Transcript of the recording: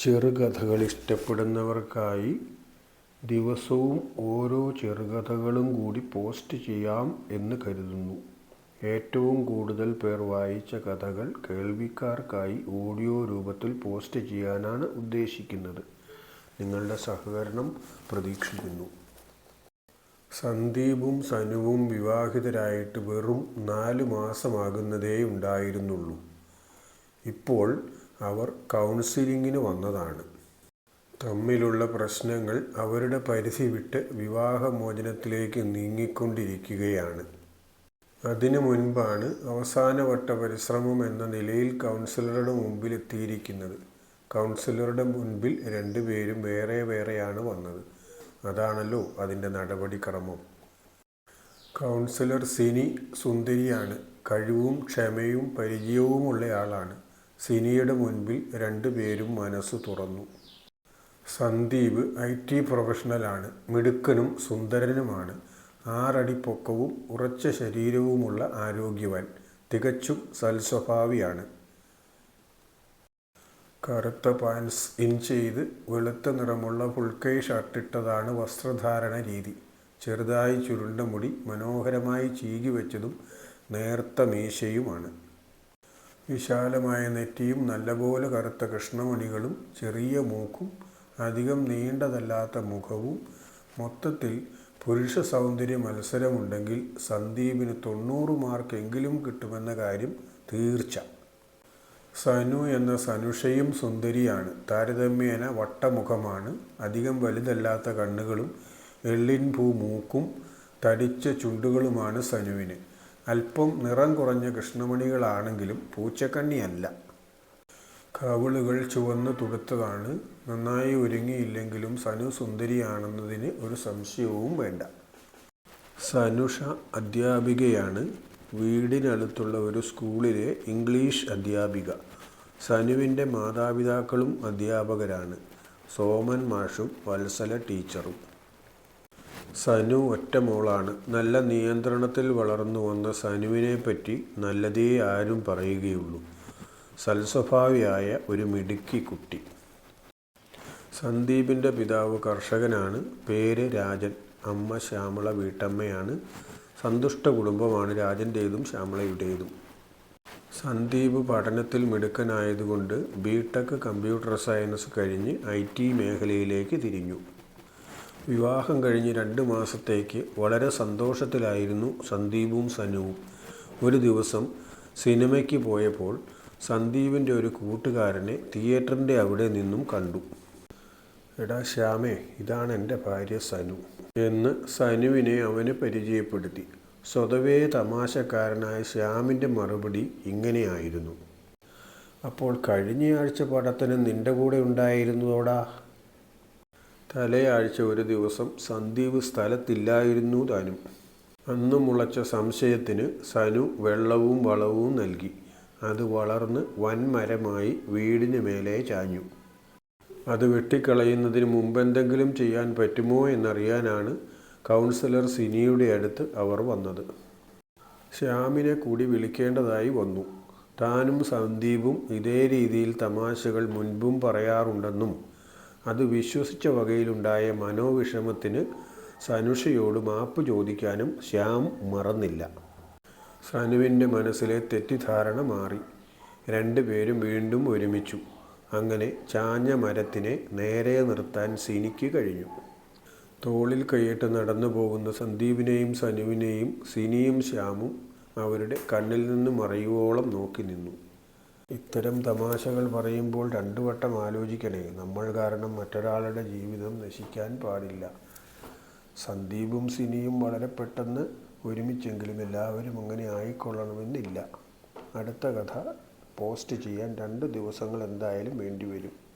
ചെറുകഥകൾ ഇഷ്ടപ്പെടുന്നവർക്കായി ദിവസവും ഓരോ ചെറുകഥകളും കൂടി പോസ്റ്റ് ചെയ്യാം എന്ന് കരുതുന്നു. ഏറ്റവും കൂടുതൽ പേർ വായിച്ച കഥകൾ കേൾവിക്കാർക്കായി ഓഡിയോ രൂപത്തിൽ പോസ്റ്റ് ചെയ്യാനാണ് ഉദ്ദേശിക്കുന്നത്. നിങ്ങളുടെ സഹകരണം പ്രതീക്ഷിക്കുന്നു. സന്ദീപും സനുവും വിവാഹിതരായിട്ട് വെറും നാല് മാസമാകുന്നതേ ഉണ്ടായിരുന്നുള്ളൂ ഇപ്പോൾ അവർ കൗൺസിലിങ്ങിന് വന്നതാണ്. തമ്മിലുള്ള പ്രശ്നങ്ങൾ അവരുടെ പരിധി വിട്ട് വിവാഹമോചനത്തിലേക്ക് നീങ്ങിക്കൊണ്ടിരിക്കുകയാണ്. അതിനു മുൻപാണ് അവസാനവട്ട പരിശ്രമം എന്ന നിലയിൽ കൗൺസിലറുടെ മുൻപിലെത്തിയിരിക്കുന്നത്. കൗൺസിലറുടെ മുൻപിൽ രണ്ടുപേരും വേറെ വേറെയാണ് വന്നത്. അതാണല്ലോ അതിന്റെ നടപടിക്രമം. കൗൺസിലർ സിനി സുന്ദരിയാണ്. കഴിവും ക്ഷമയും പരിചയവുമുള്ളയാളാണ്. സിനിയുടെ മുൻപിൽ രണ്ടുപേരും മനസ്സ് തുറന്നു. സന്ദീപ് ഐ. ടി പ്രൊഫഷണലാണ്. മിടുക്കനും സുന്ദരനുമാണ്. ആറടി പൊക്കവും ഉറച്ച ശരീരവുമുള്ള ആരോഗ്യവാൻ. തികച്ചും സൽസ്വഭാവിയാണ്. കറുത്ത പാൻസ് ഇൻ ചെയ്ത് വെളുത്ത നിറമുള്ള ഫുൾക്കൈ ഷർട്ടിട്ടതാണ് വസ്ത്രധാരണ രീതി. ചെറുതായി ചുരുണ്ട മുടി മനോഹരമായി ചീകി വെച്ചതും നേർത്ത മീശയുമാണ്. വിശാലമായ നെറ്റിയും നല്ലപോലെ കറുത്ത കൃഷ്ണമണികളും ചെറിയ മൂക്കും അധികം നീണ്ടതല്ലാത്ത മുഖവും മൊത്തത്തിൽ പുരുഷ സൗന്ദര്യ മത്സരമുണ്ടെങ്കിൽ സന്ദീപിന് തൊണ്ണൂറ് മാർക്ക് എങ്കിലും കിട്ടുമെന്ന കാര്യം തീർച്ച. സനു എന്ന സനുഷയും സുന്ദരിയാണ്. താരതമ്യേന വട്ടമുഖമാണ്. അധികം വലുതല്ലാത്ത കണ്ണുകളും എള്ളിൻ ഭൂ മൂക്കും തടിച്ച ചുണ്ടുകളുമാണ് സനുവിന്. അല്പം നിറം കുറഞ്ഞ കൃഷ്ണമണികളാണെങ്കിലും പൂച്ചക്കണ്ണിയല്ല. കവിളുകൾ ചുവന്ന് തുടുത്തതാണ്. നന്നായി ഒരുങ്ങിയില്ലെങ്കിലും സനു സുന്ദരിയാണെന്നതിന് ഒരു സംശയവും വേണ്ട. സനുഷ അധ്യാപികയാണ്. വീടിനടുത്തുള്ള ഒരു സ്കൂളിലെ ഇംഗ്ലീഷ് അധ്യാപിക. സനുവിന്റെ മാതാപിതാക്കളും അധ്യാപകരാണ്. സോമൻ മാഷും വത്സല ടീച്ചറും. സനു ഒറ്റ മോളാണ് നല്ല നിയന്ത്രണത്തിൽ വളർന്നു വളർന്നുവന്ന സനുവിനെപ്പറ്റി നല്ലതേ ആരും പറയുകയുള്ളൂ. സൽസ്വഭാവിയായ ഒരു മിടുക്കി കുട്ടി. സന്ദീപിന്റെ പിതാവ് കർഷകനാണ്. പേര് രാജൻ. അമ്മ ശ്യാമള വീട്ടമ്മയാണ്. സന്തുഷ്ട കുടുംബമാണ് രാജന്റേതും ശ്യാമളയുടേതും. സന്ദീപ് പഠനത്തിൽ മിടുക്കനായതുകൊണ്ട് ബി. ടെക് കമ്പ്യൂട്ടർ സയൻസ് കഴിഞ്ഞ് ഐ. ടി മേഖലയിലേക്ക് തിരിഞ്ഞു. വിവാഹം കഴിഞ്ഞ് രണ്ട് മാസത്തേക്ക് വളരെ സന്തോഷത്തിലായിരുന്നു സന്ദീപും സനുവും. ഒരു ദിവസം സിനിമയ്ക്ക് പോയപ്പോൾ സന്ദീപിന്റെ ഒരു കൂട്ടുകാരനെ തിയേറ്ററിന്റെ അവിടെ നിന്നും കണ്ടു. "എടാ ശ്യാമേ, ഇതാണ് എന്റെ ഭാര്യ സനു. " എന്ന് സനുവിനെ അവന് പരിചയപ്പെടുത്തി. സ്വതവേ തമാശക്കാരനായ ശ്യാമിന്റെ മറുപടി ഇങ്ങനെയായിരുന്നു. "അപ്പോൾ കഴിഞ്ഞയാഴ്ച പടത്തിന് നിന്റെ കൂടെ ഉണ്ടായിരുന്നോടാ? " തലേയാഴ്ച ഒരു ദിവസം സന്ദീപ് സ്ഥലത്തില്ലായിരുന്നു താനും. അന്ന് മുളച്ച സംശയത്തിന് സനു വെള്ളവും വളവും നൽകി. അത് വളർന്ന് വൻമരമായി വീടിന് മേലെ ചാഞ്ഞു. അത് വെട്ടിക്കളയുന്നതിന് മുമ്പെന്തെങ്കിലും ചെയ്യാൻ പറ്റുമോ എന്നറിയാനാണ് കൗൺസിലർ സിനിയുടെ അടുത്ത് അവർ വന്നത്. ശ്യാമിനെ കൂടി വിളിക്കേണ്ടതായി വന്നു. താനും സന്ദീപും ഇതേ രീതിയിൽ തമാശകൾ മുൻപും പറയാറുണ്ടെന്നും അത് വിശ്വസിച്ച വകയിലുണ്ടായ മനോവിഷമത്തിന് സനുഷയോട് മാപ്പ് ചോദിക്കാനും ശ്യാം മറന്നില്ല. സനുവിന്റെ മനസ്സിലെ തെറ്റിദ്ധാരണ മാറി. രണ്ടുപേരും വീണ്ടും ഒരുമിച്ചു. അങ്ങനെ ചാഞ്ഞ മരത്തിനെ നേരെ നിർത്താൻ സിനിക്ക് കഴിഞ്ഞു. തോളിൽ കൈയിട്ട് നടന്നു പോകുന്ന സന്ദീപിനെയും സനുവിനെയും സിനിയും ശ്യാമും അവരുടെ കണ്ണിൽ നിന്ന് മറയുവോളം നോക്കി നിന്നു. ഇത്തരം തമാശകൾ പറയുമ്പോൾ രണ്ടു വട്ടം ആലോചിക്കണേ. നമ്മൾ കാരണം മറ്റൊരാളുടെ ജീവിതം നശിക്കാൻ പാടില്ല. സന്ദീപും സിനിയും വളരെ പെട്ടെന്ന് ഒരുമിച്ചെങ്കിലും എല്ലാവരും അങ്ങനെ ആയിക്കൊള്ളണമെന്നില്ല. അടുത്ത കഥ പോസ്റ്റ് ചെയ്യാൻ രണ്ട് ദിവസങ്ങൾ എന്തായാലും വേണ്ടിവരും.